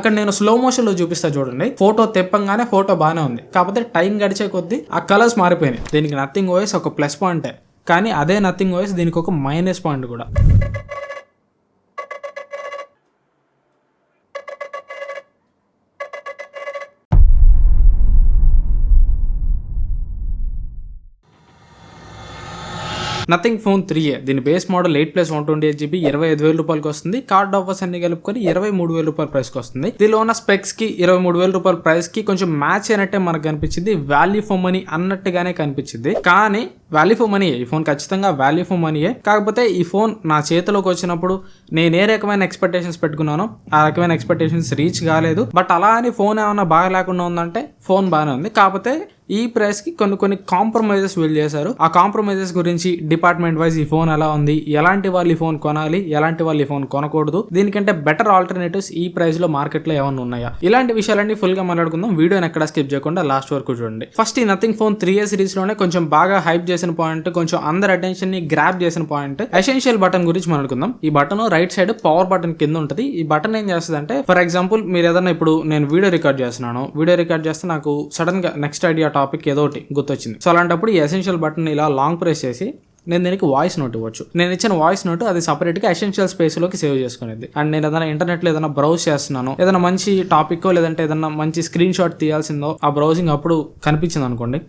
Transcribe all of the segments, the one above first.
అక్కడ నేను స్లో మోషన్లో చూపిస్తా చూడండి. ఫోటో తెప్పంగానే ఫోటో బాగానే ఉంది. కాకపోతే టైం గడిచే కొద్దీ ఆ కలర్స్ మారిపోయినాయి. దీనికి నథింగ్ ఓఎస్ ఒక ప్లస్ పాయింటే కానీ అదే నథింగ్ ఓఎస్ దీనికి ఒక మైనస్ పాయింట్ కూడా. Nothing phone three A. దీని base model eight plus one twenty eight GB ఇరవై ఐదు వేల రూపాయలకి వస్తుంది. కార్డ్ ఆఫర్స్ అన్ని కలుపుకొని ఇరవై మూడు వేల రూపాయల ప్రైస్కి వస్తుంది. దీనిలో ఉన్న స్పెక్స్కి ఇరవై మూడు వేల రూపాయల ప్రైస్కి కొంచెం మ్యాచ్ అయినట్టే మనకు కనిపించింది. వాల్యూ ఫోర్ మనీ అన్నట్టుగానే కనిపించింది. కానీ వాల్యూ ఫర్ మనీ ఈ ఫోన్ ఖచ్చితంగా వాల్యూ ఫర్ మనీయే కాకపోతే ఈ ఫోన్ నా చేతిలోకి వచ్చినప్పుడు నేను ఏ రకమైన ఎక్స్పెక్టేషన్స్ పెట్టుకున్నానో ఆ రకమైన ఎక్స్పెక్టేషన్స్ రీచ్ కాలేదు. బట్ అలా అని ఫోన్ ఏమైనా బాగా లేకుండా ఉందంటే ఫోన్ బాగానే ఉంది. కాకపోతే ఈ ప్రైస్కి కొన్ని కొన్ని కాంప్రమైజెస్ వీల్ చేశారు. ఆ కాంప్రమైజెస్ గురించి డిపార్ట్మెంట్ వైజ్ ఈ ఫోన్ ఎలా ఉంది? ఎలాంటి వాళ్ళు ఈ ఫోన్ కొనాలి? ఎలాంటి వాళ్ళు ఈ ఫోన్ కొనకూడదు? దీనికంటే బెటర్ ఆల్టర్నేటివ్స్ ఈ ప్రైస్లో మార్కెట్లో ఏమైనా ఉన్నాయా? ఇలాంటి విషయాలన్నీ ఫుల్గా మాట్లాడుకుందాం. వీడియోని ఎక్కడ స్కిప్ చేయకుండా లాస్ట్ వరకు చూడండి. ఫస్ట్ ఈ నథింగ్ ఫోన్ త్రీ ఏ సిరీస్లోనే కొంచెం బాగా హైప్ చేసిన పాయింట్ కొంచెం అందరి అటెన్షన్ని గ్రాప్ చేసిన పాయింట్ ఎసెన్షియల్ బటన్ గురించి మాట్లాడుకుందాం. ఈ button right side power button కింద ఉంటుంది. ఈ బటన్ ఏం చేస్తుంది అంటే ఫర్ ఎగ్జాంపుల్ మీరు ఏదైనా ఇప్పుడు నేను వీడియో రికార్డ్ చేస్తున్నాను. వీడియో రికార్డ్ చేస్తే నాకు సడన్గా నెక్స్ట్ ఐడియా టాపిక్ ఏదో ఒకటి గుర్తొచ్చింది. సో అలాంటప్పుడు ఈ ఎసెన్షియల్ బటన్ ఇలా లాంగ్ ప్రెస్ చేసి నేను దీనికి వాయిస్ నోట్ ఇవ్వచ్చు. నేను ఇచ్చిన వాయిస్ నోట్ అది సపరేట్గా ఎసెన్షియల్ స్పేస్లోకి సేవ్ చేసుకునేది. అండ్ నేను ఏదైనా ఇంటర్నెట్లో ఏదైనా బ్రౌజ్ చేస్తున్నాను ఏదైనా మంచి టాపిక్ లేదంటే ఏదైనా మంచి స్క్రీన్ షాట్ తీయాల్సిందో ఆ బ్రౌజింగ్ అప్పుడు కనిపించింది అనుకోండి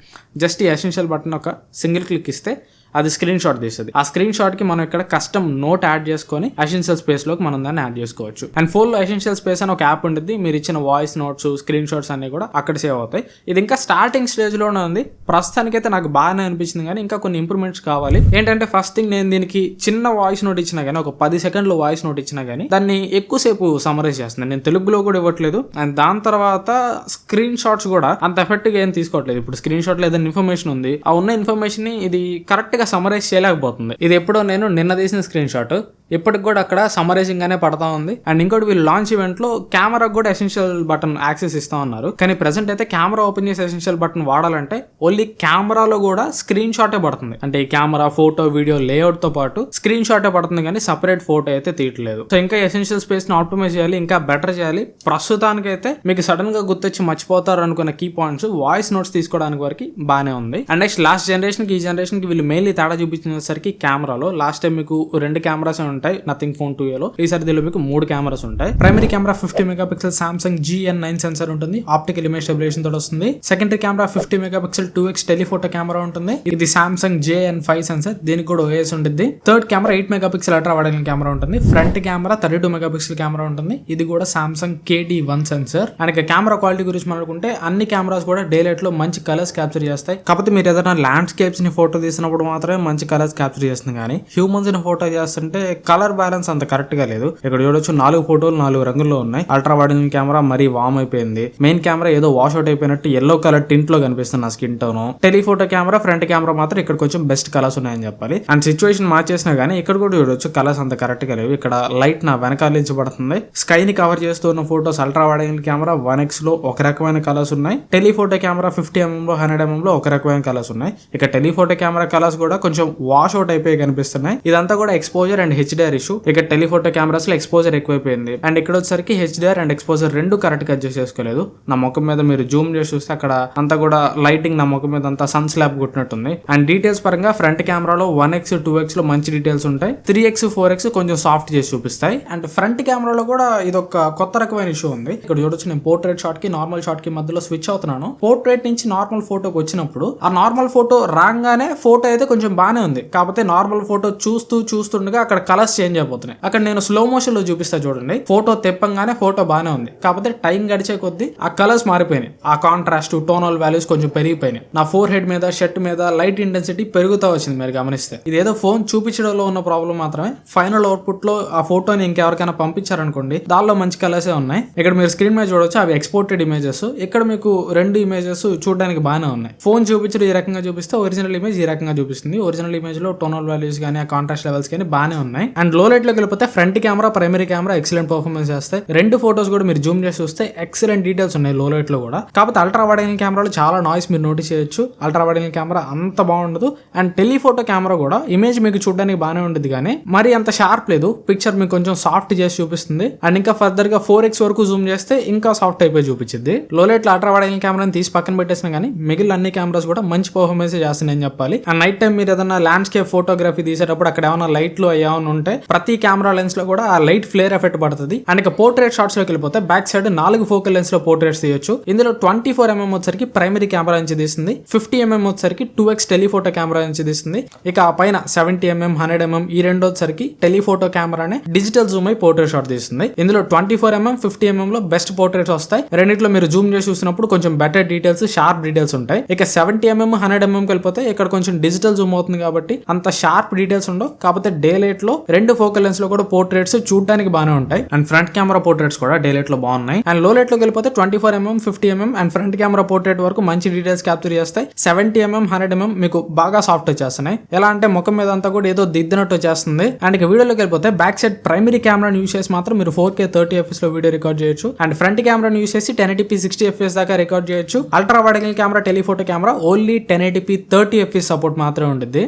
జస్ట్ ఈ ఎసెన్షియల్ బటన్ ఒక సింగిల్ క్లిక్ ఇస్తే అది స్క్రీన్ షాట్ తీస్తుంది. ఆ స్క్రీన్ షాట్కి మనం ఇక్కడ కస్టమ్ నోట్ యాడ్ చేసుకొని ఎసెన్షియల్ స్పేస్లోకి మనం దాన్ని యాడ్ చేసుకోవచ్చు. అండ్ ఫోన్లో ఎసెన్షియల్ స్పేస్ అని ఒక యాప్ ఉంటుంది మీరు ఇచ్చిన వాయిస్ నోట్స్ స్క్రీన్ షాట్స్ అన్ని కూడా అక్కడ సేవ్ అవుతాయి. ఇది ఇంకా స్టార్టింగ్ స్టేజ్లోనే ఉంది. ప్రస్తుతానికైతే నాకు బాగానే అనిపించింది కానీ ఇంకా కొన్ని ఇంప్రూవ్మెంట్స్ కావాలి. ఏంటంటే ఫస్ట్ థింగ్ నేను దీనికి చిన్న వాయిస్ నోట్ ఇచ్చినా కానీ ఒక పది సెకండ్లు వాయిస్ నోట్ ఇచ్చినా కానీ దాన్ని ఎక్కువసేపు సమరైజ్ చేస్తున్నాను నేను తెలుగులో కూడా ఇవ్వట్లేదు. అండ్ దాని తర్వాత స్క్రీన్ షాట్స్ కూడా అంత ఎఫెక్ట్గా ఏం తీసుకోవట్లేదు. ఇప్పుడు స్క్రీన్ షాట్లో ఏదైనా ఇన్ఫర్మేషన్ ఉంది. ఆ ఉన్న ఇన్ఫర్మేషన్ని ఇది కరెక్ట్ గా సమరైజ్ చేయలేకపోతుంది. ఇది ఎప్పుడో నేను నిన్న తీసిన స్క్రీన్ షాట్ ఇప్పటికి కూడా అక్కడ సమరైజింగ్ అనే పడతా ఉంది. అండ్ ఇంకోటి వీళ్ళు లాంచ్ ఈవెంట్లో కెమెరా కూడా ఎసెన్షియల్ బటన్ యాక్సెస్ ఇస్తా ఉన్నారు. కానీ ప్రెసెంట్ అయితే కెమెరా ఓపెన్ చేసి ఎసెన్షియల్ బటన్ వాడాలంటే ఓన్లీ కెమెరాలో కూడా స్క్రీన్ షాటే పడుతుంది. అంటే ఈ కెమెరా ఫోటో వీడియో లేఅవుట్తో పాటు స్క్రీన్ షాటే పడుతుంది కానీ సపరేట్ ఫోటో అయితే తీయట్లేదు. సో ఇంకా ఎసెన్షియల్ స్పేస్ని ఆప్టిమైజ్ చేయాలి ఇంకా బెటర్ చేయాలి. ప్రస్తుతానికి అయితే మీకు సడన్గా గుర్తొచ్చి మర్చిపోతారు అనుకున్న కీ పాయింట్స్ వాయిస్ నోట్స్ తీసుకోవడానికి వరకు బాగానే ఉంది. అండ్ నెక్స్ట్ లాస్ట్ జనరేషన్కి ఈ జనరేషన్కి వీళ్ళు మెయిన్లీ తేడా చూపించేసరికి కెమెరాలో లాస్ట్ టైం మీకు రెండు కెమెరాస్ ఉంటాయి. నథింగ్ ఫోన్ టూ ఏలో ఈసారి దీనిలో మీకు మూడు కెమెరాస్ ఉంటాయి. Primary camera fifty megapixel Samsung GN nine sensor ఉంటుంది. ఆప్టికల్ ఇమేజ్ స్టెబిలేషన్ తోటి వస్తుంది. Secondary camera fifty megapixel two X telephoto camera ఉంటుంది. ఇది సామ్సంగ్ జేఎన్ ఫైవ్ సెన్సర్ దీనికి కూడా ఓఎస్ ఉంటుంది third camera eight megapixel ultra వాడగలిగిన camera ఉంటుంది front camera thirty two megapixel camera ఉంటుంది. ఇది కూడా Samsung K D one sensor and camera quality గురించి మాట్లాడుకుంటే అన్ని కెమెరాస్ కూడా డే లైట్లో మంచి కలర్స్ క్యాప్చర్ చేస్తాయి. కాకపోతే మీరు ఏదైనా ల్యాండ్స్కేప్స్ని ఫోటో తీసినప్పుడు మాత్రమే మంచి కలర్స్ క్యాప్చర్ చేస్తుంది కానీ హ్యూమన్స్ని ఫోటో చేస్తుంటే కలర్ బ్యాలెన్స్ అంత కరెక్ట్గా లేదు. ఇక్కడ చూడొచ్చు నాలుగు ఫోటోలు నాలుగు రంగుల్లో ఉన్నాయి. అల్ట్రా వాడిన కెమెరా మరీ వామ్ అయిపోయింది. మెయిన్ కెమెరా ఏదో వాష్ అవుట్ అయిపోయినట్టు ఎల్లో కలర్ టింట్లో కనిపిస్తుంది నా skin tone. Telephoto camera front camera మాత్రం ఇక్కడ కొంచెం బెస్ట్ కలర్స్ ఉన్నాయని చెప్పాలి. అండ్ సిచ్యువేషన్ మార్చేసినా కానీ ఇక్కడ కూడా చూడొచ్చు కలర్స్ అంత కరెక్ట్గా లేవు. ఇక్కడ లైట్ నా వెనకాల నుంచి పడుతుంది. స్కై ని కవర్ చేస్తున్న ఫోటోస్ అల్ట్రా వాడిన కెమెరా వన్ ఎక్స్లో ఒక రకమైన కలర్స్ ఉన్నాయి. టెలిఫోటో కెమెరా ఫిఫ్టీ ఎంఎం లో హండ్రెడ్ ఎంఎం లో ఒక రకమైన కలర్స్ ఉన్నాయి. ఇక టెలిఫోటో కెమెరా కలర్స్ కూడా కొంచెం వాష్ అవుట్ అయిపోయి కనిపిస్తున్నాయి. ఇదంతా కూడా ఎక్స్పోజర్ అండ్ హెచ్డిఆర్ ఇష్యూ ఇక టెలిఫోటో కెమెరాస్లో ఎక్స్పోజర్ ఎక్కువైపోయింది. అండ్ ఇక్కడ వచ్చేసరికి హెచ్డిఆర్ అండ్ ఎక్స్పోజర్ రెండు కరెక్ట్గా అడ్జస్ట్ చేసుకోలేదు. నా ముఖం మీద మీరు జూమ్ చేసి చూస్తే అక్కడ అంతా కూడా లైటింగ్ నా ముఖం మీద అంతా సన్ స్లాబ్ కొట్టినట్టుంది. అండ్ డీటెయిల్స్ పరంగా ఫ్రంట్ కెమెరాలో వన్ ఎక్స్ టూ ఎక్స్లో మంచి డీటెయిల్స్ ఉంటాయి. త్రీ ఎక్స్ ఫోర్ ఎక్స్ కొంచెం సాఫ్ట్ చేసి చూపిస్తాయి. అండ్ ఫ్రంట్ కెమెరాలో కూడా ఇది ఒక కొత్త రకమైన ఇష్యూ ఉంది. ఇక్కడ చూడొచ్చు నేను పోర్ట్రేట్ షాట్కి నార్మల్ షాట్కి మధ్యలో స్విచ్ అవుతున్నాను. పోర్ట్రేట్ నుంచి నార్మల్ ఫోటోకి వచ్చినప్పుడు ఆ నార్మల్ ఫోటో రాగానే ఫోటో అయితే కొంచెం బాగానే ఉంది. కాకపోతే నార్మల్ ఫోటో చూస్తూ చూస్తుండగా అక్కడ కలర్స్ చేంజ్ అయిపోతున్నాయి. అక్కడ నేను స్లో మోషన్లో చూపిస్తా చూడండి. ఫోటో తెప్పంగానే ఫోటో బాగానే ఉంది. కాకపోతే టైం గడిచే కొద్దీ ఆ కలర్స్ మారిపోయినాయి. ఆ కాంట్రాస్ట్ టోనల్ వాల్యూస్ కొంచెం పెరిగిపోయినాయి. నా ఫోర్ హెడ్ మీద షర్ట్ మీద లైట్ ఇంటెన్సిటీ పెరుగుతూ వచ్చింది మీరు గమనిస్తే. ఇది ఏదో ఫోన్ చూపించడంలో ఉన్న ప్రాబ్లం మాత్రమే. ఫైనల్ అవుట్పుట్లో ఆ ఫోటోని ఇంకెవరికైనా పంపించారనుకోండి దానిలో మంచి కలర్స్ ఉన్నాయి. ఇక్కడ మీరు స్క్రీన్ మీద చూడొచ్చు అవి ఎక్స్పోర్టెడ్ ఇమేజెస్ ఇక్కడ మీకు రెండు ఇమేజెస్ చూడడానికి బాగానే ఉన్నాయి. ఫోన్ చూపించడం ఈ రకంగా చూపిస్తే ఒరిజినల్ ఇమేజ్ ఈ రకంగా చూపిస్తుంది. ఒరిజినల్ ఇమేజ్లో టోనల్ వాల్యూస్ కానీ ఆ కాంట్రాస్ట్ లెవెల్స్ కానీ బాగానే ఉన్నాయి. అండ్లో లైట్ వెళ్ళిపోతే front camera primary camera excellent performance చేస్తాయి. రెండు ఫోటోస్ కూడా మీరు జూమ్ చేసి చూస్తే ఎక్సలెంట్ డీటెయిల్స్ ఉన్నాయి లో లైట్లో కూడా. కాకపోతే అల్ట్రా వైడ్ కెమెరాలో చాలా నాయిస్ మీరు నోటీస్ చేయొచ్చు. అల్ట్రా వైడ్ కెమెరా అంత బాగుండదు. అండ్ టెలిఫోటో కెమెరా కూడా ఇమేజ్ మీకు చూడడానికి బాగానే ఉంటుంది కానీ మరి అంత షార్ప్ లేదు. పిక్చర్ మీకు కొంచెం సాఫ్ట్ చేసి చూపిస్తుంది. అండ్ ఇంకా ఫర్దర్గా ఫోర్ ఎక్స్ వరకు జూమ్ చేస్తే ఇంకా సాఫ్ట్ అయిపోయి చూపించింది లో లైట్లో అల్ట్రా వైడ్ కెమెరాని తీసి పక్కన పెట్టేసిన కానీ మిగిలిన అన్ని కెమెరాస్ కూడా మంచి పర్ఫార్మెన్స్ చేస్తున్నాయని చెప్పాలి. అండ్ నైట్ టైం మీరు ఏదైనా ల్యాండ్స్కేప్ ఫోటోగ్రఫీ తీసేటప్పుడు అక్కడ ఏమైనా లైట్లు ఏమైనా ఉంటే ప్రతి కెమెరా లెన్స్లో కూడా ఆ లైట్ ఫ్లేర్ ఎఫెక్ట్ పడుతుంది. అండ్ ఇక పోర్ట్రేట్ షాట్స్లోకి వెళ్ళిపోతే బ్యాక్ సైడ్ నాలుగు ఫోకల్ లెన్స్లో పోర్ట్రేట్స్ తీయొచ్చు. ఇందులో ట్వంటీ ఫోర్ ఎంఎం వచ్చరికి ప్రైమరీ కెమెరా నుంచి తీస్తుంది. ఫిఫ్టీ ఎంఎం వచ్చరికి టూ ఎక్స్ టెలిఫోటో కెమెరా నుంచి తీస్తుంది. ఇక ఆ పైన సెవెంటీ ఎంఎం హండ్రెడ్ ఎంఎం ఈ రెండు వచ్చరికి టెలిఫోటో కెమెరానే డిజిటల్ జూమ్ అయి పోర్ట్రేట్ షాట్ తీస్తుంది. ఇందులో twenty four MM fifty mm లో బెస్ట్ పోర్ట్రేట్స్ వస్తాయి. రెండిట్లో మీరు జూమ్ చేసి చూసినప్పుడు కొంచెం బెటర్ డీటెయిల్స్ షార్ప్ డీటెయిల్స్ ఉంటాయి. ఇక సెవెంటీ ఎంఎం హండ్రెడ్ ఎంఎం వెళ్ళిపోతే ఇక్కడ కొంచెం డిజిటల్ జూమ్ అవుతుంది కాబట్టి అంత షార్ప్ డీటెయిల్స్ ఉండవు. కాకపోతే డే లైట్లో రెండు ఫోకల్ లెన్స్లో కూడా పోర్ట్రేట్స్ చూడడానికి బాగానే ఉంటాయి. అండ్ ఫ్రంట్ కెమెరా పోర్ట్రేట్స్ కూడా డేలైట్లో బాగున్నాయి. అండ్లో లైట్లోకి వెళ్ళిపోతే twenty four mm fifty mm and front camera portrait వరకు మంచి డీటెయిల్స్ క్యాప్చర్ చేస్తాయి. సెవెంటీ ఎంఎం హండ్రెడ్ ఎంఎం మీకు బాగా సాఫ్ట్ వచ్చేస్తున్నాయి ఎలా అంటే ముఖం మీద అంతా కూడా ఏదో దిద్దినట్టు వచ్చేస్తుంది. అండ్ ఇక వీడియోలోకి వెళ్ళిపోతే బ్యాక్ సైడ్ ప్రైమరీ కెమెరాను యూస్ చేసి మాత్రం మీరు ఫోర్ కే థర్టీ ఎఫ్ఎస్లో వీడియో రికార్డ్ చేయొచ్చు. అండ్ ఫ్రంట్ కెమెరాను యూస్ చేసి ten eighty p sixty FS దాకా రికార్డ్ చేయొచ్చు. Ultra wide camera telephoto camera only ten eighty p thirty FS support మాత్రమే ఉంటుంది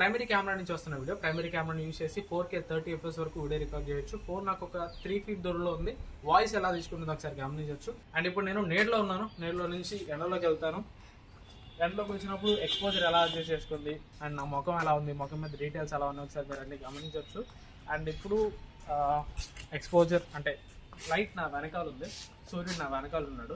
ప్రైమరీ కెమెరా నుంచి వస్తున్న వీడియో. ప్రైమరీ కెమెరాను యూస్ చేసి ఫోర్ కే థర్టీ ఎఫ్ఎస్ వరకు వీడియో రికార్డ్ చేయొచ్చు. ఫోన్ నాకు ఒక త్రీ ఫీట్ దూరంలో ఉంది. వాయిస్ ఎలా తీసుకుంటుంది ఒకసారి గమనించవచ్చు అండ్ ఇప్పుడు నేను నేడులో ఉన్నాను. నేడులో నుంచి ఎండలోకి వెళ్తాను. ఎండలోకి వచ్చినప్పుడు ఎక్స్పోజర్ ఎలా అడ్జస్ట్ చేసుకుంది? అండ్ నా ముఖం ఎలా ఉంది? ముఖం మీద డీటెయిల్స్ ఎలా ఉన్నాయి? ఒకసారి మీరు అన్ని గమనించవచ్చు అండ్ ఇప్పుడు ఎక్స్పోజర్ అంటే లైట్ నా వెనకాల ఉంది. సూర్యుడు నా వెనకాల ఉన్నాడు.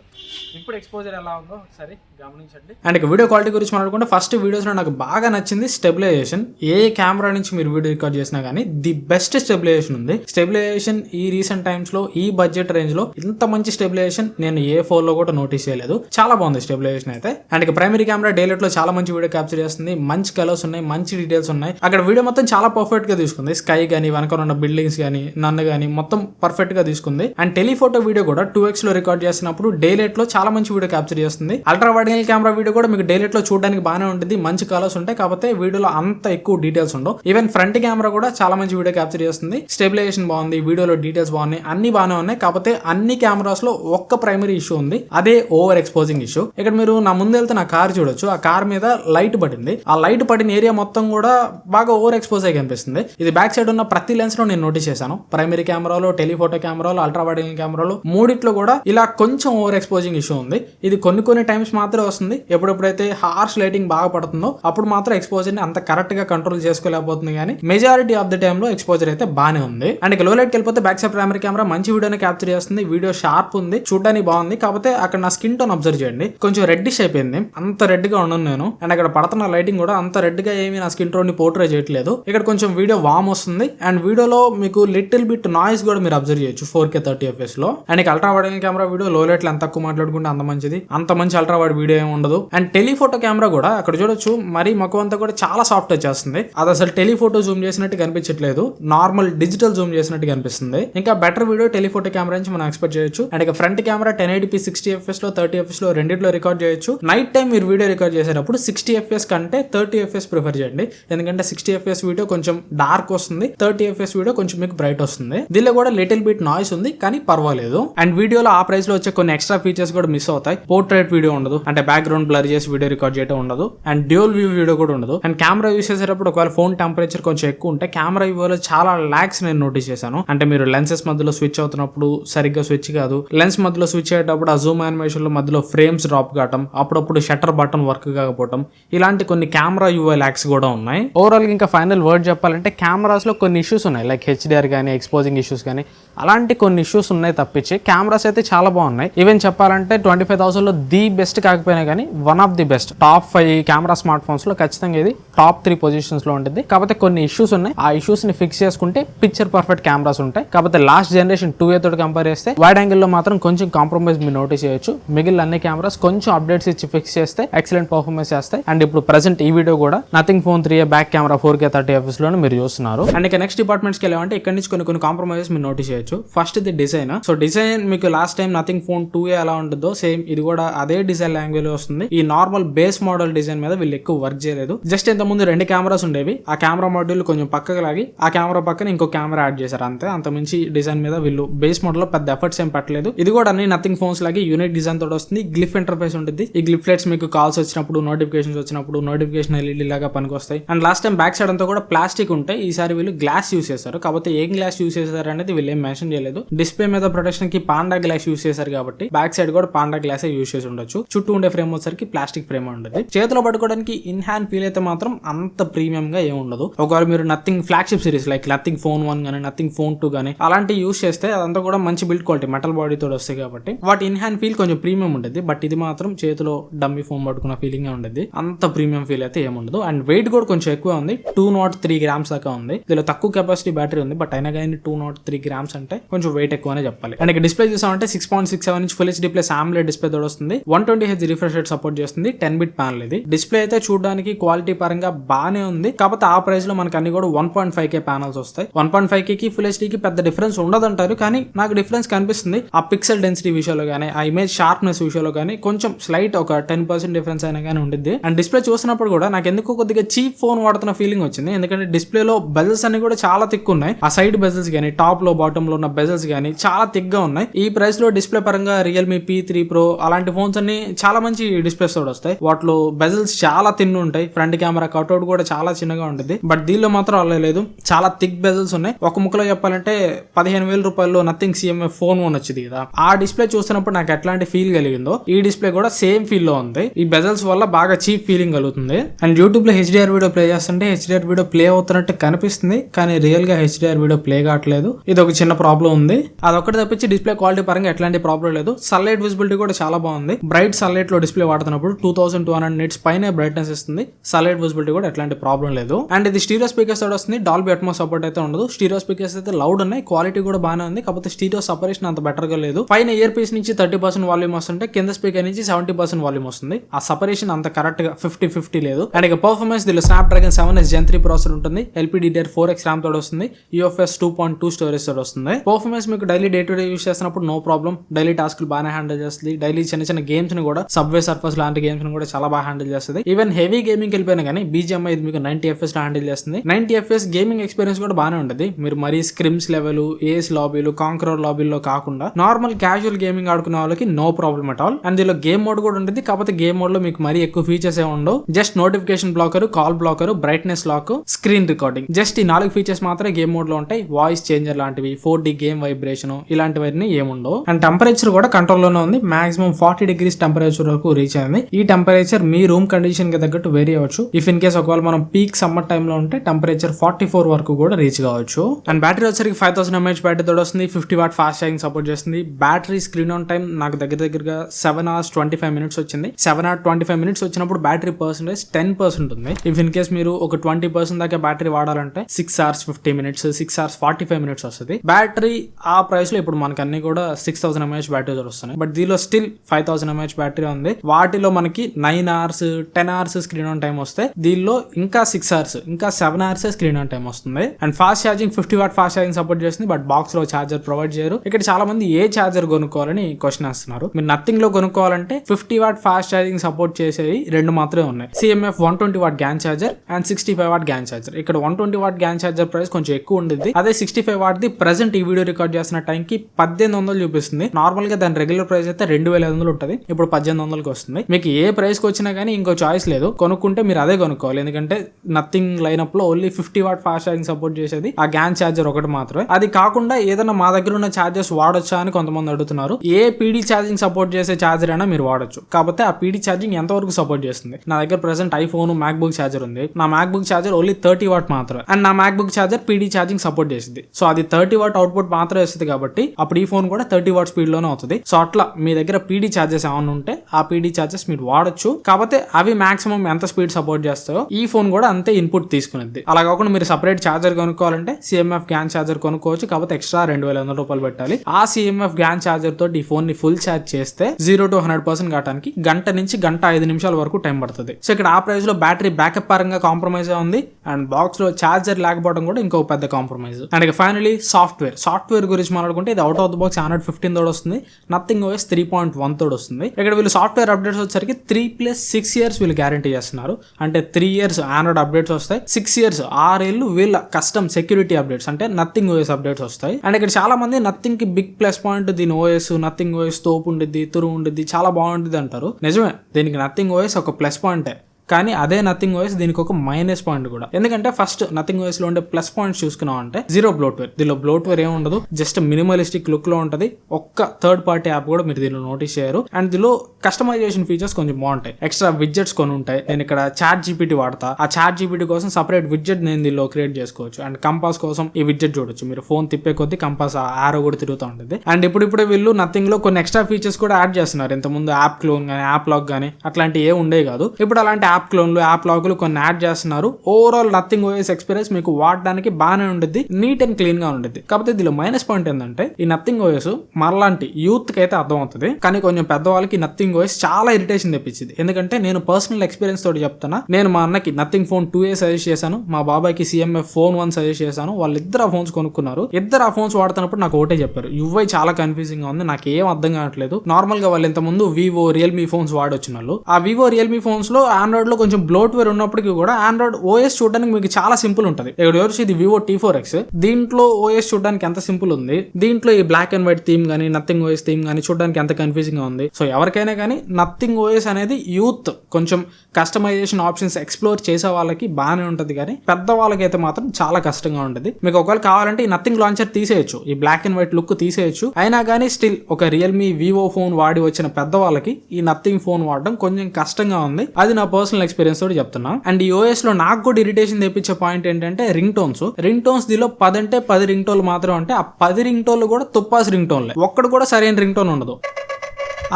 ఇప్పుడు ఎక్స్పోజర్ ఎలా ఉందో ఒకసారి గమనించండి. అండ్ ఇక వీడియో క్వాలిటీ గురించి మాట్లాడుకుంటే ఫస్ట్ వీడియోస్లో నాకు బాగా నచ్చింది స్టెబిలైజేషన్ ఏ కెమెరా నుంచి మీరు వీడియో రికార్డ్ చేసినా కానీ ది బెస్ట్ స్టెబిలైజేషన్ ఉంది. స్టెబిలైజేషన్ ఈ రీసెంట్ టైమ్స్లో ఈ బడ్జెట్ రేంజ్లో ఇంత మంచి స్టెబిలైజేషన్ నేను ఏ ఫోన్లో కూడా నోటీస్ చేయలేదు. చాలా బాగుంది స్టెబిలైజేషన్ అయితే. అండ్ ఇక ప్రైమరీ కెమెరా డైలెట్లో చాలా మంచి వీడియో క్యాప్చర్ చేస్తుంది. మంచి కలర్స్ ఉన్నాయి మంచి డీటెయిల్స్ ఉన్నాయి. అక్కడ వీడియో మొత్తం చాలా పర్ఫెక్ట్గా తీసుకుంది. స్కై కానీ వెనక ఉన్న బిల్డింగ్స్ కానీ నన్ను గానీ మొత్తం పర్ఫెక్ట్గా తీసుకుంది. అండ్ టెలిఫోటో వీడియో కూడా టూ ఎక్స్ లో రికార్డ్ చేసినప్పుడు డైలెట్లో చాలా మంచి వీడియో క్యాప్చర్ చేస్తుంది. అల్ట్రా వైడ్ కెమెరా వీడియో కూడా మీకు డైలెట్లో చూడడానికి బాగానే ఉంటుంది. మంచి కలర్స్ ఉంటాయి. కాకపోతే వీడియోలో అంత ఎక్కువ డీటెయిల్స్ ఉండవు. ఈవెన్ ఫ్రంట్ కెమెరా కూడా చాలా మంచి వీడియో క్యాప్చర్ చేస్తుంది. స్టెబిలైజేషన్ బాగుంది. వీడియోలో డీటెయిల్స్ బాగున్నాయి. అన్ని బాగానే ఉన్నాయి. కాకపోతే అన్ని కెమెరాస్లో ఒక్క ప్రైమరీ ఇష్యూ ఉంది. అదే ఓవర్ ఎక్స్పోజింగ్ ఇష్యూ ఇక్కడ మీరు నా ముందు వెళ్తే నా కార్ చూడొచ్చు. ఆ కార్ మీద లైట్ పడింది. ఆ లైట్ పడిన ఏరియా మొత్తం కూడా బాగా ఓవర్ ఎక్స్పోజ్ అయ్యి కనిపిస్తుంది. ఇది బ్యాక్ సైడ్ ఉన్న ప్రతి లెన్స్లో నేను నోటీస్ చేశాను. ప్రైమరీ కెమెరాలో టెలిఫోటో కెమెరాలో అల్ట్రా వైడింగ్ కెమెరాలో మూడిట్లో కూడా ఇలా కొంచెం ఓవర్ ఎక్స్పోజింగ్ ఇష్యూ ఉంది. ఇది కొన్ని కొన్ని టైమ్స్ మాత్రమే వస్తుంది. ఎప్పుడెప్పుడైతే హార్ష్ లైటింగ్ బాగా పడుతుందో అప్పుడు మాత్రం ఎక్స్పోజర్ని అంత కరెక్ట్గా కంట్రోల్ చేసుకోలేకపోతుంది కానీ మెజారిటీ ఆఫ్ ద టైమ్లో ఎక్స్పోజర్ అయితే బాగానే ఉంది. అండ్ ఇక లో లైట్ వెళ్ళిపోతే బ్యాక్ సైడ్ ప్రైమరీ కెమెరా మంచి వీడియోని క్యాప్చర్ చేస్తుంది. వీడియో షార్ప్ ఉంది. చూడడానికి బాగుంది. కాకపోతే అక్కడ నా స్కిన్ టోన్ అబ్జర్వ్ చేయండి. కొంచెం రెడ్డిష్ అయిపోయింది. అంత రెడ్గా ఉండను నేను. అండ్ అక్కడ పడుతున్న లైటింగ్ కూడా అంత రెడ్గా ఏమి నా స్కిన్ టోన్ని పోర్ట్రే చేయట్లేదు. ఇక్కడ కొంచెం వీడియో వామ్ వస్తుంది. అండ్ వీడియోలో మీకు లిటిల్ బిట్ నాయిస్ కూడా మీరు అబ్జర్వ్ చేయొచ్చు. ఫోర్ కే థర్టీ ఎఫ్ఎస్లో. అండ్ ఇక అల్ట్రా వైడ్ కెమెరా వీడియో లో లైట్లు ఎంత తక్కువ మాట్లాడుకుంటే అంత మంచిది. అంత మంచి అల్ట్రా వాడి వీడియో ఏమి ఉండదు. అండ్ టెలిఫోటో కెమెరా కూడా అక్కడ చూడొచ్చు. మరి మొక్క అంతా కూడా చాలా సాఫ్ట్ వచ్చేస్తుంది అది అసలు టెలిఫోటో జూమ్ చేసినట్టు కనిపించట్లేదు. నార్మల్ డిజిటల్ జూమ్ చేసినట్టు కనిపిస్తుంది. ఇంకా బెటర్ వీడియో టెలిఫోటో కెమెరా నుంచి మనం ఎక్స్పెక్ట్ చేయొచ్చు. అండ్ ఇక front camera ten eighty sixty ఎఫ్ఎస్లో thirty ఎఫ్ఎస్లో రెండిట్లో రికార్డ్ చేయొచ్చు. నైట్ టైం మీరు వీడియో రికార్డ్ చేసేటప్పుడు సిక్స్టీ ఎఫ్ఎస్ కంటే థర్టీ ఎఫ్ఎస్ ప్రిఫర్ చేయండి. ఎందుకంటే సిక్స్టీ ఎఫ్ఎస్ వీడియో కొంచెం డార్క్ వస్తుంది. థర్టీ ఎఫ్ఎస్ వీడియో కొంచెం మీకు బ్రైట్ వస్తుంది. దీనిలో కూడా లిటిల్ బిట్ నాయిస్ ఉంది కానీ పర్వాలేదు. అండ్ వీడియోలో ఆ ప్రైస్లో వచ్చే కొన్ని ఎక్స్ట్రా ఫీచర్స్ కూడా మిస్ అవుతాయి. పోర్ట్రేట్ వీడియో ఉండదు. అంటే బ్యాక్గ్రౌండ్ బ్లర్ చేసి వీడియో రికార్డ్ చేయడం ఉండదు. అండ్ డ్యూల్ వ్యూ వీడియో కూడా ఉండదు. అండ్ కెమెరా యూస్ చేసేటప్పుడు ఒకవేళ ఫోన్ టెంపరేచర్ కొంచెం ఎక్కువ ఉంటే కెమెరా వ్యూలో చాలా లాక్స్ నేను నోటీస్ చేశాను. అంటే మీరు లెన్సెస్ మధ్యలో స్విచ్ అవుతున్నప్పుడు సరిగ్గా స్విచ్ కాదు. లెన్స్ మధ్యలో స్విచ్ అయ్యేటప్పుడు ఆ జూమ్ యానిమేషన్లో మధ్యలో ఫ్రేమ్స్ డ్రాప్ కావటం అప్పుడప్పుడు షట్టర్ బటన్ వర్క్ కాకపోవటం ఇలాంటి కొన్ని కెమెరా యూఐ లాక్స్ కూడా ఉన్నాయి. ఓవరాల్ ఇంకా ఫైనల్ వర్డ్ చెప్పాలంటే కెమెరాస్లో కొన్ని ఇష్యూస్ ఉన్నాయి. లైక్ హెచ్డిఆర్ కానీ ఎక్స్పోజింగ్ ఇష్యూస్ కానీ అలాంటి కొన్ని ఇష్యూస్ ఉన్నాయి తప్పించి. కెమెరాస్ అయితే చాలా బాగున్నాయి. ఈవెన్ చెప్పాలంటే ట్వంటీ ఫైవ్ థౌసండ్లో ది బెస్ట్ కాకపోయినా కానీ one of the best top five camera smart ఫోన్స్లో ఖచ్చితంగా ఇది టాప్ త్రీ పొజిషన్స్లో ఉంటుంది కాకపోతే కొన్ని ఇష్యూస్ ఉన్నాయి. ఆ ఇష్యూస్ని ఫిక్స్ చేసుకుంటే పిక్చర్ పర్ఫెక్ట్ కెమెరాస్ ఉంటాయి. కాకపోతే లాస్ట్ జనరేషన్ టూ ఏ తోటి కంపేర్ చేస్తే వైడ్ యాంగిల్లో మాత్రం కొంచెం కాంప్రమైజ్ మీరు నోటీస్ చేయొచ్చు. మిగిలిన అన్ని కెమెరాస్ కొంచెం అప్డేట్స్ ఇచ్చి ఫిక్స్ చేస్తే ఎక్సలెంట్ పర్ఫార్మెన్స్ చేస్తాయి. అండ్ ఇప్పుడు ప్రెసెంట్ ఈ వీడియో కూడా Nothing phone three back camera four K thirty ఎఫ్ఎస్లో మీరు చూస్తున్నారు. అండ్ ఇక నెక్స్ట్ డిపార్ట్మెంట్స్కి వెళ్ళామంటే ఇక్కడ నుంచి కొన్ని కొన్ని కాంప్రమైజెస్ మీరు నోటీస్ చేయొచ్చు. ఫస్ట్ ఇది డిజైన్ సో డిజైన్ మీకు last time Nothing phone two A ఎలా ఉంటుందో సేమ్ ఇది కూడా అదే డిజైన్ లాంగ్వేజ్లో వస్తుంది. ఈ నార్మల్ బేస్ మోడల్ డిజైన్ మీద వీళ్ళు ఎక్కువ వర్క్ చేయలేదు. జస్ట్ ఇంత ముందు రెండు కెమెరాస్ ఉండేవి. ఆ కెమెరా మాడ్యూల్ కొంచెం పక్కకు లాగి ఆ కెమెరా పక్కన ఇంకో కెమెరా యాడ్ చేశారు అంతే. అంత మించి డిజైన్ మీద వీళ్ళు బేస్ మోడల్లో పెద్ద ఎఫర్ట్స్ ఏం పెట్టలేదు. ఇది కూడా అన్ని నథింగ్ ఫోన్స్ లాగే యూనిక్ డిజైన్ తోటి వస్తుంది. గ్లిఫ్ ఇంటర్ఫేస్ ఉంటుంది. ఈ గ్లిఫ్ లైట్స్ మీకు కాల్స్ వచ్చినప్పుడు నోటిఫికేషన్స్ వచ్చినప్పుడు నోటిఫికేషన్ ఎల్ఈడి లాగా పనికొస్తాయి. And last time back side అంతా కూడా ప్లాస్టిక్ ఉంటాయి ఈసారి వీళ్ళు గ్లాస్ యూస్ చేస్తారు కాకపోతే ఏం గ్లాస్ యూస్ చేశారు అనేది వీళ్ళు ఏం మెన్షన్ చేయలేదు. డిస్ప్లే మీద ప్రొటెక్షన్కి పాండా గ్లాస్ యూస్ చేశారు కాబట్టి బ్యాక్ సైడ్ కూడా పాండా గ్లాస్ యూస్ చేసి ఉండొచ్చు. చుట్టూ ఉండే ఫ్రేమ్ వచ్చేసరికి ప్లాస్టిక్ ఫ్రేమ్ ఉంటుంది. చేతిలో పట్టుకోవడానికి ఇన్ హ్యాండ్ ఫీల్ అయితే మాత్రం అంత ప్రీమియం గా ఏమి ఉండదు. ఒకవేళ మీరు Nothing flagship series like Nothing phone one గానీ నథింగ్ ఫోన్ టూ గానీ అలాంటి యూస్ చేస్తే అదంతా కూడా మంచి బిల్డ్ క్వాలిటీ మెటల్ బాడీ తోటి వస్తాయి కాబట్టి వాటి ఇన్ హ్యాండ్ ఫీల్ కొంచెం ప్రీమియం ఉంటుంది. బట్ ఇది మాత్రం చేతిలో డమ్మీ ఫోన్ పట్టుకున్న ఫీలింగ్ ఉండదు అంత ప్రీమియం ఫీల్ అయితే ఏముండదు అండ్ వెయిట్ కూడా కొంచెం ఎక్కువ ఉంది. టూ నాట్ త్రీ గ్రామ్స్ దాకా ఉంది. దీనిలో తక్కువ కెపాసిటీ బ్యాటరీ ఉంది. బట్ అయినా కానీ టూ నాట్ త్రీ గ్రామ్స్ అంటే కొంచెం వెయిట్ ఎక్కువనే చెప్పాలి. అండ్ ఇక డిస్ప్లే చూసామంటే six point six seven inch full HD display సామ్లెట్ display వస్తుంది. One twenty H refresh rate support చేస్తుంది. టెన్ బిట్ ప్యానల్ ఇది. డిస్ప్లే అయితే చూడడానికి క్వాలిటీ పరంగా బానే ఉంది. కాకపోతే ఆ ప్రైస్లో మనకి అన్ని కూడా one point five K panels వస్తాయి. వన్ పాయింట్ ఫైవ్కి ఫుల్ హెచ్డీకి పెద్ద డిఫరెన్స్ ఉండదంటారు. కానీ నాకు డిఫరెన్స్ కనిపిస్తుంది. ఆ పిక్సెల్ డెన్సిటీ విషయంలో కానీ ఆ ఇమేజ్ షార్ప్నెస్ విషయంలో కానీ కొంచెం స్లైట్ ఒక టెన్ పర్సెంట్ డిఫరెన్స్ అయినా కానీ ఉండిద్ది. అండ్ డిస్ప్లే చూసినప్పుడు కూడా నాకు ఎందుకు కొద్దిగా చీప్ ఫోన్ వాడుతున్న ఫీలింగ్ వచ్చింది. ఎందుకంటే డిస్ప్లేలో బెజల్స్ అన్ని కూడా చాలా తిక్కున్నాయి ఉన్నాయి. ఆ సైడ్ బెజల్స్ కానీ టాప్లో బాటమ్ లో ఉన్న బెజల్స్ కానీ చాలా థిక్గా ఉన్నాయి. ఈ ప్రైస్లో డిస్ప్లే పరంగా రియల్మీ పీ త్రీ ప్రో అలాంటి ఫోన్స్ అన్ని చాలా మంచి డిస్ప్లేస్ తోడు వస్తాయి. వాటిలో బెజల్స్ చాలా తిన్ ఉంటాయి. ఫ్రంట్ కెమెరా కట్అవుట్ కూడా చాలా చిన్నగా ఉంటుంది. బట్ దీనిలో మాత్రం అలా లేదు. చాలా థిక్ బెజల్స్ ఉన్నాయి. ఒక ముక్కలో చెప్పాలంటే పదిహేను వేల రూపాయల్లో నథింగ్ సిఎంఏ ఫోన్ వన్ వచ్చింది కదా. ఆ డిస్ప్లే చూసినప్పుడు నాకు ఎట్లాంటి ఫీల్ కలిగిందో ఈ డిస్ప్లే కూడా సేమ్ ఫీల్లో ఉంది. ఈ బెజల్స్ వల్ల బాగా చీప్ ఫీలింగ్ కలుగుతుంది. అండ్ యూట్యూబ్లో హెచ్డిఆర్ వీడియో ప్లే చేస్తుంటే హెచ్డిఆర్ వీడియో ప్లే అవుతున్నట్టు కనిపిస్తుంది. కానీ రియల్గా హెచ్డిఆర్ వీడియో ప్లే కావట్లేదు. ఇది ఒక చిన్న ప్రాబ్లం ఉంది. అదొక్కటి తప్పించి డిస్ప్లే క్వాలిటీ పరంగా ఎట్లాంటి ప్రాబ్లం లేదు. సన్లైట్ విజిబిలిటీ కూడా చాలా బాగుంది. బ్రైట్ సన్లైట్లో display వాడుతున్నప్పుడు two thousand two hundred nits పైన బ్రైట్నెస్ ఇస్తుంది. సన్లైట్ విజిబిలిటీ కూడా ఎట్లాంటి ప్రాబ్లం లేదు. అండ్ ఇది స్టీరియో స్పీకర్స్ తోడు వస్తుంది. డాల్బీ అట్మో సపోర్ట్ అయితే ఉండదు. స్టీరియో స్పీకర్స్ అయితే లౌడ్ ఉన్నాయి. క్వాలిటీ కూడా బాగానే ఉంది. కాకపోతే స్టీరియో సపరేషన్ అంత బెటర్గా లేదు. పైన ఇయర్ పీస్ నుంచి థర్టీ పర్సెంట్ వాల్యూమ్ వస్తుంటే కింద స్పీకర్ నుంచి సెవెంటీ పర్సెంట్ వాల్యూమ్ వస్తుంది. ఆ సపరేషన్ అంత కరెక్ట్గా ఫిఫ్టీ ఫిఫ్టీ లేదు. అండ్ ఇక పర్ఫార్మెన్స్ దీనిలో Snapdragon seven S gen three processor ఉంటుంది ఎల్పీడీఆర్ ఫోర్ ఎక్స్ ర్యామ్ తోడు వస్తుంది. UFS two point two storage తోడు వస్తుంది. పర్ఫార్మెన్స్ మీకు daily day to day use చేస్తున్నప్పుడు నో ప్రాబ్లం డైలీ టాస్క్ బాగానే హ్యాండిల్ చేస్తుంది. డైలీ చిన్న చిన్న గేమ్స్ని కూడా సబ్వే సర్ఫస్ లాంటి గేమ్స్ని కూడా చాలా బాగా హ్యాండిల్ చేస్తుంది. ఈవెన్ హెవీ గేమింగ్ వెళ్ళిపోయినా కానీ బీజిఎంఐ ఇది మీకు నైన్టీ ఎఫ్ఎస్ హ్యాండిల్ చేస్తుంది. నైన్టీ ఎఫ్ఎస్ గేమింగ్ ఎక్స్పీరియన్స్ కూడా బాగానే ఉంటుంది. మీరు మరీ స్క్రిమ్స్ లెవెల్ ఏస్ లాబీలు కాంక్రోర్ లాబీల్లో కాకుండా నార్మల్ క్యాజువల్ గేమింగ్ ఆడుకునే వాళ్ళకి no problem at all and దీనిలో గేమ్ మోడ్ కూడా ఉంటుంది. కాకపోతే గేమ్ మోడ్లో మీకు మరీ ఎక్కువ ఫీచర్స్ ఏ ఉండవు. Just notification blocker call blocker brightness lock screen recording just ఈ నాలుగు ఫీచర్స్ మాత్రమే గేమ్ మోడ్లో ఉంటాయి. వాయిస్ చేంజర్ లాంటివి ఫోర్ డి గేమ్ వైబ్రేషన్ ఇలాంటివన్నీ ఏముండవు. అండ్ టెంపరేచర్ కూడా కంట్రోల్లోనే ఉంది. మాక్సిమం ఫార్టీ డిగ్రీస్ టెంపరేచర్ వరకు రీచ్ అయింది. ఈ టెంపరేచర్ మీ రూమ్ కండిషన్కి తగ్గట్టు వేరీ అవ్వచ్చు. ఇఫ్ ఇన్ కేస్ ఒకవేళ మనం పీక్ సమ్మర్ టైమ్లో ఉంటే టెంపరేచర్ ఫార్టీ ఫోర్ వరకు కూడా రీచ్ కావచ్చు. అండ్ బ్యాటరీ వచ్చరికి ఫైవ్ థౌసండ్ ఎంహెచ్ బ్యాటరీ తోడు వస్తుంది. Fifty watt fast charging support చేస్తుంది. బ్యాటరీ స్క్రీన్ ఆన్ టైం నాకు దగ్గర దగ్గరగా seven hours twenty five minutes వచ్చింది. Seven hour twenty five minutes వచ్చినప్పుడు బ్యాటరీ పర్సెంటేజ్ టెన్ పర్సెంట్ ఉంది. ఇఫ్ ఇన్ కేస్ మీరు ఒక ట్వంటీ పర్సెంట్ దాకా బ్యాటరీ వాడాలంటే six hours fifty minutes six hours forty five minutes వస్తుంది. బ్యాటరీ బ్యాటరీ ఆ ప్రైస్లో ఇప్పుడు మనకి అన్ని కూడా సిక్స్ థౌసండ్ ఎంహెచ్ బ్యాటరీ వస్తున్నాయి. బట్ దీనిలో still five thousand MH battery ఉంది. వాటిలో మనకి nine hours ten hours screen on time వస్తే దీనిలో ఇంకా సిక్స్ అవర్స్ ఇంకా seven hours screen on time వస్తుంది. And fast charging fifty watt fast charging support చేస్తుంది. బట్ బాక్స్లో ఛార్జర్ ప్రొవైడ్ చేయరు. ఇక్కడ చాలా మంది ఏ ఛార్జర్ కొనుక్కోవాలని క్వశ్చన్ వేస్తున్నారు. మీరు నథింగ్లో కొనుక్కోవాలంటే fifty watt fast charging support చేసేవి రెండు మాత్రమే ఉన్నాయి. CMF one twenty watt GaN charger and sixty five watt GaN charger ఇక్కడ one twenty watt GaN charger price కొంచెం ఎక్కువ ఉండేది అదే sixty five watt the present ఈ వీడియో రికార్డ్ చేసిన టైంకి పద్దెనిమిది వందలు చూపిస్తుంది. నార్మల్గా దాని రెగ్యులర్ ప్రైస్ అయితే రెండు వేల ఐదు వందలు ఉంటుంది. ఇప్పుడు పద్దెనిమిది వందలకి వస్తుంది. మీకు ఏ ప్రైస్కి వచ్చినా కానీ ఇంకో చాయిస్ లేదు. కొనుక్కుంటే మీరు అదే కొనుక్కోవాలి. ఎందుకంటే Nothing లైనప్లో only fifty watt fast charging support చేసేది ఆ గ్యాన్ ఛార్జర్ ఒకటి మాత్రమే. అది కాకుండా ఏదైనా మా దగ్గర ఉన్న ఛార్జర్స్ వాడొచ్చా అని కొంతమంది అడుగుతున్నారు. ఏ పీడీ ఛార్జింగ్ సపోర్ట్ చేసే ఛార్జర్ అయినా మీరు వాడొచ్చు. కాకపోతే ఆ పీడీ ఛార్జింగ్ ఎంతవరకు సపోర్ట్ చేస్తుంది? నా దగ్గర ప్రెసెంట్ ఐఫోన్ మ్యాక్బుక్ ఛార్జర్ ఉంది. నా MacBook charger only thirty watt మాత్రమే. అండ్ నా MacBook charger PD charging support చేసింది. సో అది థర్టీ వాట్ అవుట్పుట్ మాత్రమే వస్తుంది కాబట్టి అప్పుడు ఈ ఫోన్ కూడా థర్టీ వాట్ స్పీడ్లోనే అవుతుంది. సో అట్లా మీ దగ్గర పీడీ ఛార్జెస్ ఏమైనా ఉంటే ఆ పీడీ ఛార్జెస్ మీరు వాడొచ్చు. కాకపోతే అవి మాక్సిమం ఎంత స్పీడ్ సపోర్ట్ చేస్తాయో ఈ ఫోన్ కూడా అంతే ఇన్పుట్ తీసుకునేది. అలా కాకుండా మీరు సపరేట్ ఛార్జర్ కొనుక్కోవాలంటే సిఎంఎఫ్ గ్యాన్ ఛార్జర్ కొనుక్కోవచ్చు. కాకపోతే ఎక్స్ట్రా రెండు వేల వందల రూపాయలు పెట్టాలి. ఆ సిఎంఎఫ్ గ్యాన్ ఛార్జర్ తోటి ఈ ఫోన్ని ఫుల్ ఛార్జ్ చేస్తే జీరో టు హండ్రెడ్ పర్సెంట్ కావడానికి గంట నుంచి గంట ఐదు నిమిషాల వరకు టైం పడుతుంది. సో ఇక్కడ ఆ ప్రైస్లో బ్యాటరీ బ్యాకప్ పరంగా కాంప్రమైజ్ ఉంది. అండ్ బాక్స్లో ఛార్జర్ లేకపోవడం కూడా ఇంకో పెద్ద కాంప్రమైజ్. అండ్ ఇక ఫైనలీ సాఫ్ట్వేర్. సాఫ్ట్వేర్ గురించి గురించి మాట్లాడుకుంటే ఇది out of the box Android fifteen తోడు వస్తుంది. Nothing OS three point one తోడు వస్తుంది. ఇక్కడ వీళ్ళు సాఫ్ట్వేర్ అప్డేట్స్ వచ్చేసరికి త్రీ ప్లస్ సిక్స్ ఇయర్స్ వీళ్ళు గ్యారంటీ చేస్తున్నారు. అంటే త్రీ ఇయర్స్ ఆండ్రాయిడ్ అప్డేట్స్ వస్తాయి. సిక్స్ ఇయర్స్ ఆరేళ్ళు వీళ్ళ కస్టమ్ సెక్యూరిటీ అప్డేట్స్ అంటే నథింగ్ ఓఎస్ అప్డేట్స్ వస్తాయి. అండ్ ఇక్కడ చాలా మంది నథింగ్కి బిగ్ ప్లస్ పాయింట్ దీని ఓఎస్ నథింగ్ ఓఎస్ తోపు ఉండిద్ది తురు ఉండిద్ది చాలా బాగుంటుంది అంటారు. నిజమే దీనికి నథింగ్ ఓఎస్ ఒక ప్లస్ పాయింటే కానీ అదే నథింగ్ ఓఎస్ దీనికి ఒక మైనస్ పాయింట్ కూడా. ఎందుకంటే ఫస్ట్ నథింగ్ ఓఎస్లో ఉండే ప్లస్ పాయింట్స్ చూసుకున్నాం అంటే జీరో బ్లోట్వేర్ దీనిలో బ్లోట్వేర్ ఏమి ఉండదు జస్ట్ మినిమలిస్టిక్ లుక్లో ఉంటది. ఒక్క థర్డ్ పార్టీ యాప్ కూడా మీరు దీనిలో నోటీస్ చేయరు. అండ్ దీనిలో కస్టమైజేషన్ ఫీచర్స్ కొంచెం బాగుంటాయి. ఎక్స్ట్రా విడ్జెట్స్ కొన్ని ఉంటాయి నేను ఇక్కడ చాట్ జీపీటీ వాడతా. ఆ చాట్ జీపీటీ కోసం సపరేట్ విడ్జెట్ నేను దీనిలో క్రియేట్ చేసుకోవచ్చు. అండ్ కంపాస్ కోసం ఈ విడ్జెట్ చూడొచ్చు. మీరు ఫోన్ తిప్పే కొద్దీ కంపాస్ ఆరో కూడా తిరుగుతూ ఉంటుంది. అండ్ ఇప్పుడిప్పుడే వీళ్ళు నథింగ్లో కొన్ని ఎక్స్ట్రా ఫీచర్స్ కూడా యాడ్ చేస్తున్నారు. ఇంతకుముందు యాప్ క్లోన్ కానీ యాప్ లాక్ కానీ అట్లాంటివి ఏ ఉండే కాదు. ఇప్పుడు అలాంటి యాప్ యాప్ క్లోన్లు యాప్ లాగులు కొన్ని యాడ్ చేస్తున్నారు. ఓవరాల్ నథింగ్ ఓఎస్ ఎక్స్పీరియన్స్ మీకు వాడడానికి బాగానే ఉంటుంది నీట్ అండ్ క్లీన్గా ఉంటుంది కాకపోతే దీనిలో మైనస్ పాయింట్ ఏంటంటే ఈ నథింగ్ ఓఎస్ మరలాంటి యూత్కి అయితే అర్థం అవుతుంది కానీ కొంచెం పెద్దవాళ్ళకి నథింగ్ ఓఎస్ చాలా ఇరిటేషన్ తెప్పించింది ఎందుకంటే నేను పర్సనల్ ఎక్స్పీరియన్స్ తోటి చెప్తున్నా నేను మా అన్నకి Nothing phone two A suggest చేశాను మా బాబాయ్కి సిఎంఎఫ్ ఫోన్ వన్ సజెస్ట్ చేశాను వాళ్ళిద్దరు ఆ ఫోన్స్ కొనుక్కున్నారు. ఇద్దరు ఆ ఫోన్స్ వాడుతున్నప్పుడు నాకు ఒకటే చెప్పారు యువై చాలా కన్ఫ్యూజింగ్గా ఉంది నాకు ఏం అర్థం కావట్లేదు. నార్మల్గా వాళ్ళు ఇంత ముందు వివో రియల్మీ ఫోన్స్ వాడొచ్చిన వాళ్ళు ఆ వివో రియల్మీ ఫోన్స్లో ఆండ్రాయిడ్ లో కొంచెం బ్లోట్వేర్ ఉన్నప్పటికీ కూడా ఆండ్రాయిడ్ ఓఎస్ చూడడానికి మీకు చాలా సింపుల్ ఉంటుంది. ఇక్కడ వచ్చి ఇది వివో టీ ఫోర్ ఎక్స్ దీంట్లో ఓఎస్ చూడడానికి ఎంత సింపుల్ ఉంది? దీంట్లో ఈ బ్లాక్ అండ్ వైట్ థీమ్ కానీ నథింగ్ ఓఎస్ థీమ్ కానీ చూడడానికి ఎంత కన్ఫ్యూజింగ్గా ఉంది? సో ఎవరికైనా కానీ నథింగ్ ఓఎస్ అనేది యూత్ కొంచెం కస్టమైజేషన్ ఆప్షన్స్ ఎక్స్ప్లోర్ చేసే వాళ్ళకి బాగానే ఉంటుంది కానీ పెద్ద వాళ్ళకైతే మాత్రం చాలా కష్టంగా ఉంటుంది. మీకు ఒకవేళ కావాలంటే ఈ నథింగ్ లాంచర్ తీసేయచ్చు. ఈ బ్లాక్ అండ్ వైట్ లుక్ తీసేయచ్చు. అయినా కానీ స్టిల్ ఒక రియల్మీ వివో ఫోన్ వాడి వచ్చిన పెద్ద వాళ్ళకి ఈ నథింగ్ ఫోన్ వాడడం కొంచెం కష్టంగా ఉంది. అది నా పర్సనల్ ఎక్స్పీరియన్స్ తోటి చెప్తున్నా. అండ్ ఈ ఓఎస్లో నాకు కూడా ఇరిటేషన్ తెప్పించే పాయింట్ ఏంటంటే రింగ్ టోన్స్ రింగ్ టోన్స్ దీలో పది అంటే పది రింగ్ టోన్లు మాత్రం అంటే ఆ పది రింగ్ టోన్లు కూడా తుప్పాసి రింగ్ టోన్లే ఒక్కడు కూడా సరైన రింగ్ టోన్ ఉండదు.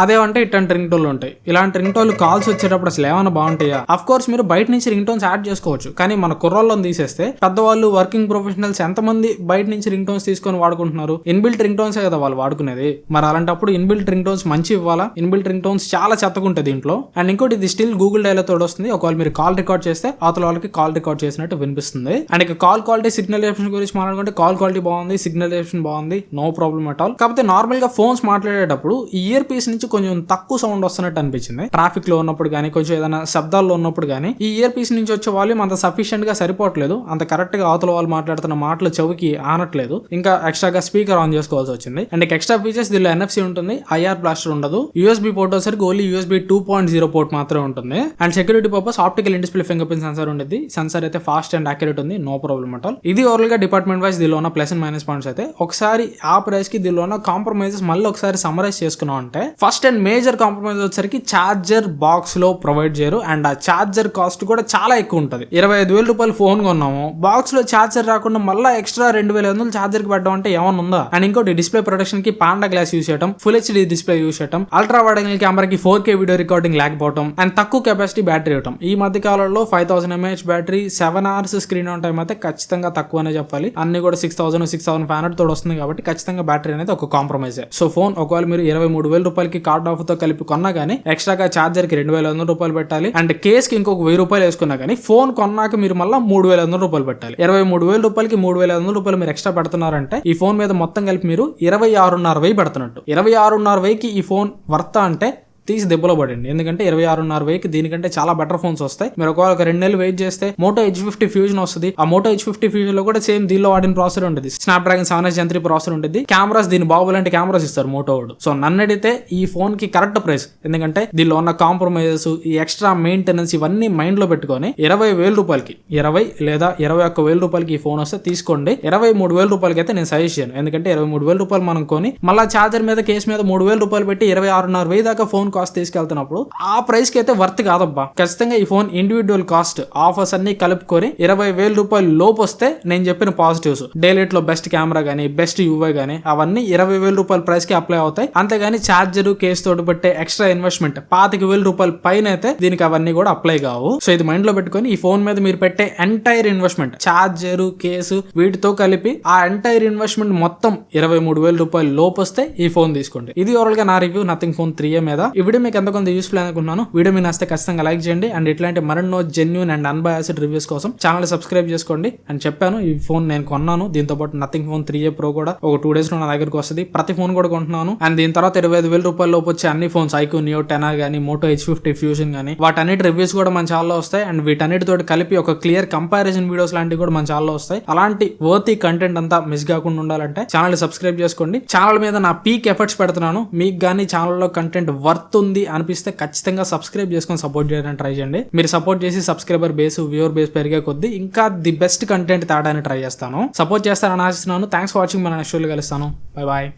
అదేమంటే ఇట్లాంటి రింగ్ టోన్లు ఉంటాయి. ఇలాంటి రింగ్ టోన్లు కాల్స్ వచ్చేటప్పుడు అసలు ఏమైనా బాగుంటాయా? అఫ్ కోర్స్ మీరు బయట నుంచి రింగ్ టోన్స్ యాడ్ చేసుకోవచ్చు. కానీ మన కుర్రోళ్ళని తీసేస్తే పెద్దవాళ్ళు వర్కింగ్ ప్రొఫెషనల్స్ ఎంతమంది బయట నుంచి రింగ్ టోన్స్ తీసుకొని వాడుకుంటున్నారు? ఇన్బిల్ట్ రింగ్ టోన్స్ కదా వాళ్ళు వాడుకునేది. మరి అలాంటప్పుడు ఇన్బిల్ట్ రింగ్ టోన్స్ మంచి ఇవ్వాలా? ఇన్బిల్ట్ రింగ్ టోన్స్ చాలా చెత్తకుంటాయి దీంట్లో. అండ్ ఇంకోటి ఇది స్టిల్ గూగుల్ డైలో తోడు వస్తుంది. ఒకవేళ మీరు కాల్ రికార్డ్ చేస్తే అవతల వాళ్ళకి కాల్ రికార్డ్ చేసినట్టు వినిపిస్తుంది. అండ్ ఇక కాల్ క్వాలిటీ సిగ్నలైజేషన్ గురించి మాట్లాడుకుంటే కాల్ క్వాలిటీ బాగుంది సిగ్నలైజేషన్ బాగుంది నో ప్రాబ్లమ్ అట్ ఆల్. కాకపోతే నార్మల్గా ఫోన్స్ మాట్లాడేటప్పుడు ఈ ఇయర్ పీస్ నుంచి కొంచెం తక్కువ సౌండ్ వస్తున్నట్టు అనిపించింది. ట్రాఫిక్లో ఉన్నప్పుడు కానీ కొంచెం ఏదైనా శబ్దాల్లో ఉన్నప్పుడు కానీ ఈ ఇయర్ పీస్ నుంచి వచ్చే వాల్యూమ్ అంత సఫిషియెంట్గా సరిపోవట్లేదు. అంత కరెక్ట్గా అవతల వాళ్ళు మాట్లాడుతున్న మాటలు చెవికి ఆనట్లేదు. ఇంకా ఎక్స్ట్రాగా స్పీకర్ ఆన్ చేసుకోవాల్సి వచ్చింది. అండ్ ఎక్స్ట్రా ఫీచర్స్ దీనిలో ఎన్ఎఫ్సి ఉంటుంది. ఐఆర్ బ్లాస్టర్ ఉండదు. యూఎస్బీ పోర్ట్ వచ్చేసరికి only USB two point zero port మాత్రమే ఉంటుంది. And security purpose optical display fingerprint sensor ఉంటుంది సెన్సార్ అయితే ఫాస్ట్ అండ్ యాక్యురేట్ ఉంది. నో ప్రాబ్లమ్ అట్ ఆల్ ఇది ఓవరాల్గా డిపార్ట్మెంట్ వైస్ దీనిలో ఉన్న ప్లస్ అండ్ మైనస్ పాయింట్స్ అయితే. ఒకసారి ఆ ప్రైస్కి దీనిలో ఉన్న కాంప్రమైజెస్ మళ్ళీ ఒకసారి సమరైజ్ చేసుకున్నాం అంటే ఫస్ట్ అండ్ మేజర్ కాంప్రమైజ్ వచ్చేసరికి ఛార్జర్ బాక్స్లో ప్రొవైడ్ చేయరు. అండ్ ఆ ఛార్జర్ కాస్ట్ కూడా చాలా ఎక్కువ ఉంటుంది. ఇరవై ఐదు వేల రూపాయలు ఫోన్ కొన్నాము. బాక్స్లో ఛార్జర్ రాకుండా మళ్ళీ ఎక్స్ట్రా రెండు వేల ఐదు వందలు ఛార్జర్కి పెట్టడం అంటే ఏమన్నా ఉందా? అండ్ ఇంకోటి డిస్ప్లే ప్రొటెక్షన్కి పాండా గ్లాస్ యూస్ చేయడం ఫుల్ హెచ్డి డిస్ప్లే యూస్ చేయడం అల్ట్రా వైడ్ కెమెరాకి ఫోర్ కే వీడియో రికార్డింగ్ లేకపోవడం అండ్ తక్కువ కెపాసిటీ బ్యాటరీ ఇవ్వడం ఈ మధ్య కాలంలో five thousand mAh battery seven hours screen on time అయితే ఖచ్చితంగా తక్కువనే చెప్పాలి. అన్ని కూడా సిక్స్ థౌసండ్ సిక్స్ థౌసండ్ ఫ్యాన్ తోడు వస్తుంది కాబట్టి ఖచ్చితంగా బ్యాటరీ అనేది ఒక కాంప్రమైజ్. సో ఫోన్ ఒకవేళ మీరు ఇరవై మూడు వేల రూపాయలకి కార్డ్ ఆఫర్తో కలిపి కొన్నా కానీ ఎక్స్ట్రాగా ఛార్జర్కి రెండు వేల వందల రూపాయలు పెట్టాలి. అండ్ కేస్కి ఇంకొక వెయ్యి రూపాయలు వేసుకున్నా కానీ ఫోన్ కొన్నాక మీరు మళ్ళీ మూడు వేల వందల రూపాయలు పెట్టాలి. ఇరవై మూడు వేల రూపాయలకి మూడు వేల వందల రూపాయలు మీరు ఎక్స్ట్రా పెడుతున్నారంటే ఈ ఫోన్ మీద మొత్తం కలిపి మీరు ఇరవై ఆరున్నర వెయ్యి పెడుతున్నట్టు. ఇరవై ఆరున్నర వెయ్యికి ఈ ఫోన్ వర్త అంటే తీసి దెబ్బలో పడండి ఎందుకంటే ఇరవై ఆరున్నర వేకి దీనికంటే చాలా బెటర్ ఫోన్స్ వస్తాయి. మీరు ఒకవేళ ఒక రెండు నెలలు వెయిట్ చేస్తే మోటో హెచ్ ఫిఫ్టీ ఫ్యూజన్ వస్తుంది. ఆ మోటో హెచ్ ఫిఫ్టీ ఫ్యూజన్లో కూడా సేమ్ దీనిలో వాడిన ప్రాసెసర్ ఉంటుంది Snapdragon seven S gen three processor ఉంటుంది కెమెరాస్ దీని బాబు లాంటి కెమెరాస్ ఇస్తారు మోటో వాడు. సో నన్ను అడిగితే ఈ ఫోన్కి కరెక్ట్ ప్రైస్ ఎందుకంటే దీనిలో ఉన్న కాంప్రమైజెస్ ఈ ఎక్స్ట్రా మెయింటెనెన్స్ ఇవన్నీ మైండ్లో పెట్టుకొని ఇరవై వేల రూపాయలకి ఇరవై లేదా ఇరవై ఒక్క వేల రూపాయలకి ఈ ఫోన్ వస్తే తీసుకోండి. ఇరవై మూడు వేల రూపాయలకి అయితే నేను సజెస్ట్ చేయను. ఎందుకంటే ఇరవై మూడు వేల రూపాయలు మనం కొని మళ్ళీ ఛార్జర్ మీద కేసు మీద మూడు వేల రూపాయలు పెట్టి ఇరవై ఆరున్నర వెయ్యి దాకా ఫోన్ కాస్ట్ తీసుకెళ్తున్నప్పుడు ఆ ప్రైస్కి అయితే వర్త్ కాదబ్బా. ఖచ్చితంగా ఈ ఫోన్ ఇండివిజువల్ కాస్ట్ ఆఫర్స్ అన్ని కలుపుకొని ఇరవై వేల రూపాయలు లోపు వస్తే నేను చెప్పిన పాజిటివ్స్ డైలైట్లో బెస్ట్ కెమెరా గానీ బెస్ట్ యూఐ గానీ అవన్నీ ఇరవై వేల రూపాయల ప్రైస్కి అప్లై అవుతాయి. అంతేగాని ఛార్జర్ కేసు తోటి పెట్టే ఎక్స్ట్రా ఇన్వెస్ట్మెంట్ పాతిక వేల రూపాయల పైన అయితే దీనికి అవన్నీ కూడా అప్లై కావు. సో ఇది మైండ్లో పెట్టుకొని ఈ ఫోన్ మీద మీరు పెట్టే ఎంటైర్ ఇన్వెస్ట్మెంట్ ఛార్జర్ కేసు వీటితో కలిపి ఆ ఎంటైర్ ఇన్వెస్ట్మెంట్ మొత్తం ఇరవై మూడు వేల రూపాయలు లోపు వస్తే ఈ ఫోన్ తీసుకోండి. ఇది ఓవరాల్గా నా review Nothing phone three A మీద. ఈ వీడియో మీకు ఎంత కొంత యూస్ఫుల్ అనుకున్నాను వీడియో మీకు నచ్చితే ఖచ్చితంగా లైక్ చేయండి. అండ్ ఇట్లాంటి మరెన్నో జెన్యున్ అండ్ అన్బయాసిడ్ రివ్యూస్ కోసం ఛానల్ సబ్స్క్రైబ్ చేసుకోండి. అండ్ చెప్పాను. ఈ ఫోన్ నేను కొన్నాను. దీంతో పాటు Nothing phone three A pro కూడా ఒక టూ డేస్లో నా దగ్గరకు వస్తుంది. ప్రతి ఫోన్ కూడా కొంటున్నాను. అండ్ దీని తర్వాత ఇరవై ఐదు వేల రూపాయల లోపు వచ్చే అన్ని ఫోన్స్ ఐక్యూ నియో టెన్ కానీ మోటో హెచ్ ఫిఫ్టీ ఫ్యూజన్ కానీ వాటన్నిటి రివ్యూస్ కూడా మన ఛానల్లో వస్తాయి. అండ్ వీటన్నిటితో కలిపి ఒక క్లియర్ కంపారిజన్ వీడియోస్ లాంటివి కూడా మన ఛానల్లో వస్తాయి. అలాంటి వర్తి కంటెంట్ అంతా మిస్ కాకుండా ఉండాలంటే ఛానల్ సబ్స్క్రైబ్ చేసుకోండి. ఛానల్ మీద నా పీక్ ఎఫర్ట్స్ పెడుతున్నాను. మీకు కానీ ఛానల్లో కంటెంట్ వర్త్ ఉంది అనిపిస్తే ఖచ్చితంగా సబ్స్క్రైబ్ చేసుకొని సపోర్ట్ చేయడానికి ట్రై చేయండి. మీరు సపోర్ట్ చేసి సబ్స్క్రైబర్ బేస్ వ్యూవర్ బేస్ పెరిగే కొద్దీ ఇంకా ది బెస్ట్ కంటెంట్ తేడానికి ట్రై చేస్తాను. సపోర్ట్ చేస్తారని ఆశిస్తున్నాను. థ్యాంక్స్ ఫర్ వాచింగ్ మన నెక్స్ట్ కలుస్తాను. Bye bye